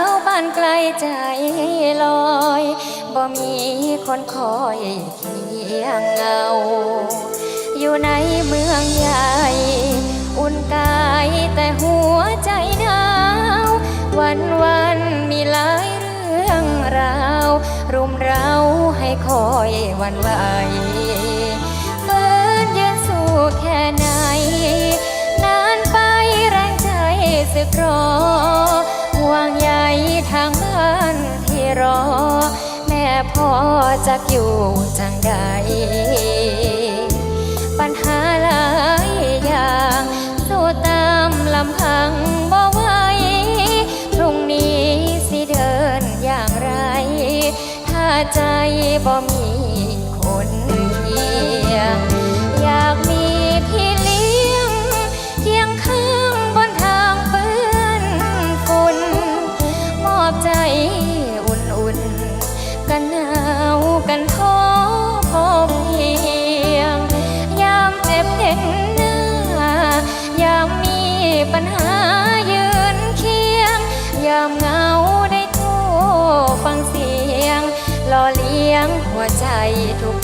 าวบ้านไกลใจลอย บ่มีคนคอยเคียงเงา อยู่ในเมืองใหญ่ อุ่นกายแต่หัวใจหนาว วันวันมีหลายเรื่องราว รุมเร้าให้คอยวันไหวฝืนยืนสู้แค่ไหน นานไปแรงใจสึกรอ ห่วงใยทางบ้านที่รอ แม่พ่อจะอยู่จังใด ปัญหาหลายอย่างสู้ตามลำพังบ่ไหวพรุ่งนี้สิเดินอย่างไร ถ้าใจบ่มี กันท้อพอเพียง ยามเจ็บเห็นหน้ายามมีปัญหายืนเคียง ยามเหงาได้โทรฟังเสียงหล่อเลี้ยงหัวใจทุก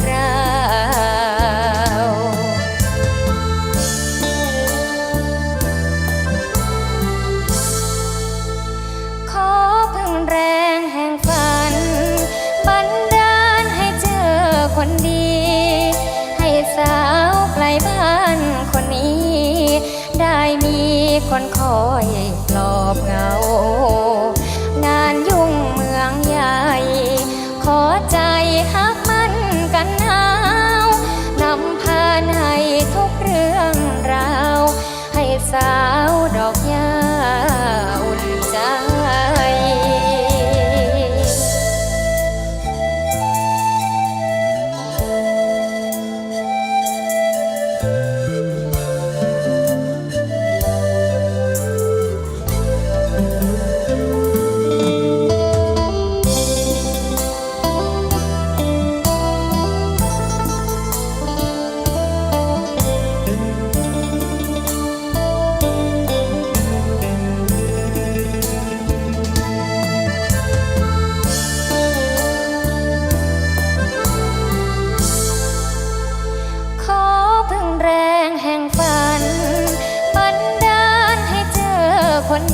คนคอยปลอบเหงา งานยุ่งเมืองใหญ่ ขอใจฮักมันกันหนาวนำพาในทุกเรื่องราว ให้สาวดอก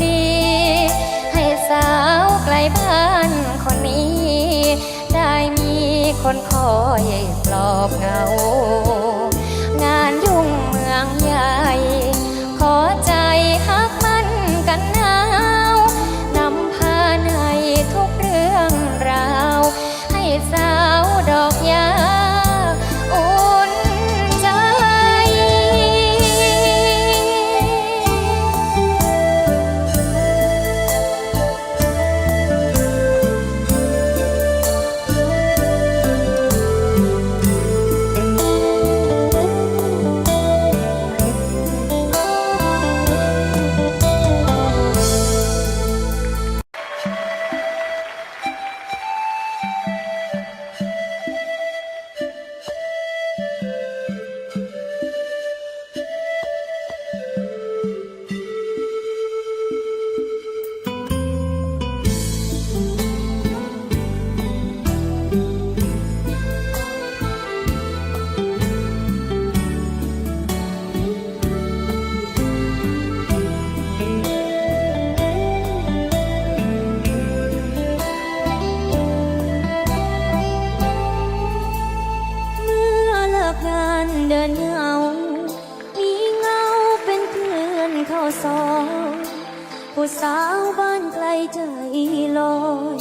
ดี ให้สาวไกลบ้านคนนี้ ได้มีคนคอยปลอบเหงาาซอยผู้สาวบ้านไกลใจลอย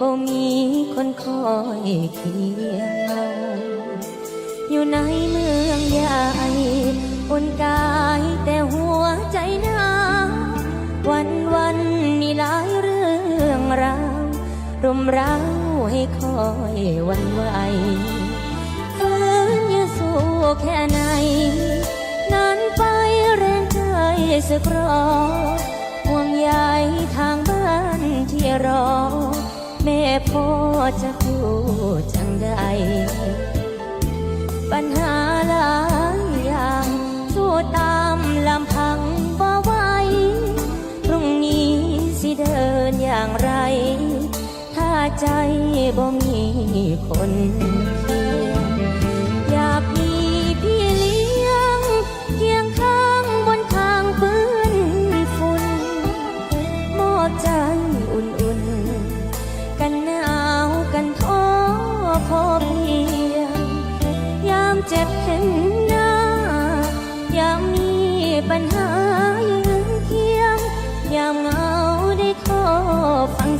บ่มีคนคอยเคียงเราอยู่ในเมืองใหญ่อุ่นกายแต่หัวใจหนาววันวันมีหลายเรื่องราวรุมเร้าให้คอยวันไหวฝืนยืนสู้แค่ไหน สึกรอห่วงใยทางบ้านที่รอ แม่พ่อจะพูดจังใด ปัญหาหลายอย่างสู้ตามลำพังบ่ไหวพรุ่งนี้สิเดินอย่างไร ถ้าใจบ่มีคน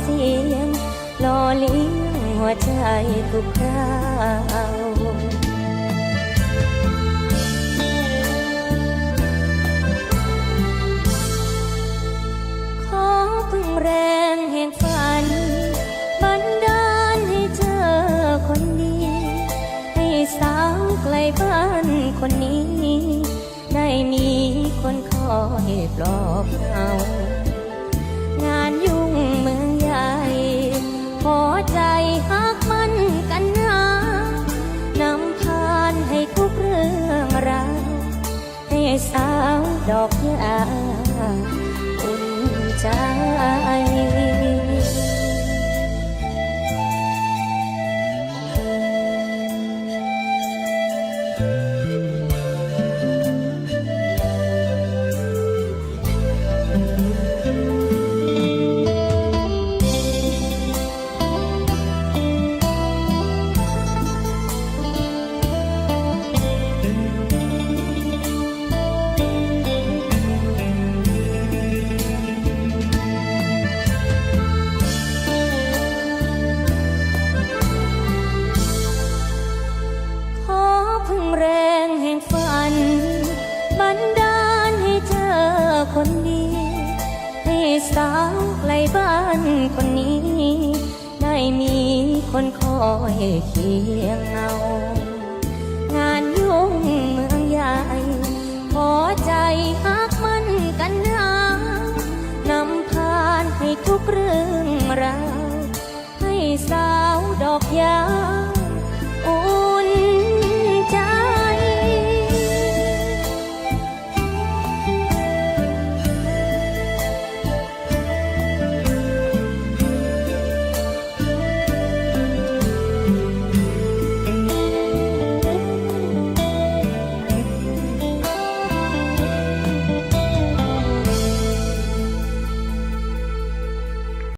เสียงหล่อเลี้ยงหัวใจทุกคราวขอพึ่งแรงแห่งฝัน บันดาลให้เจอคนดี ให้สาวไกลบ้านคนนี้ ได้มีคนคอยปลอบเอางานยุ่ ดอกยาาวไกลบ้านคนนี้ ได้มีคนคอยเคียงเงางานยุ่งเมืองใหญ่ขอใจฮักมันกันนานำพานให้ทุกเรื่องราวให้สาวดอกยาว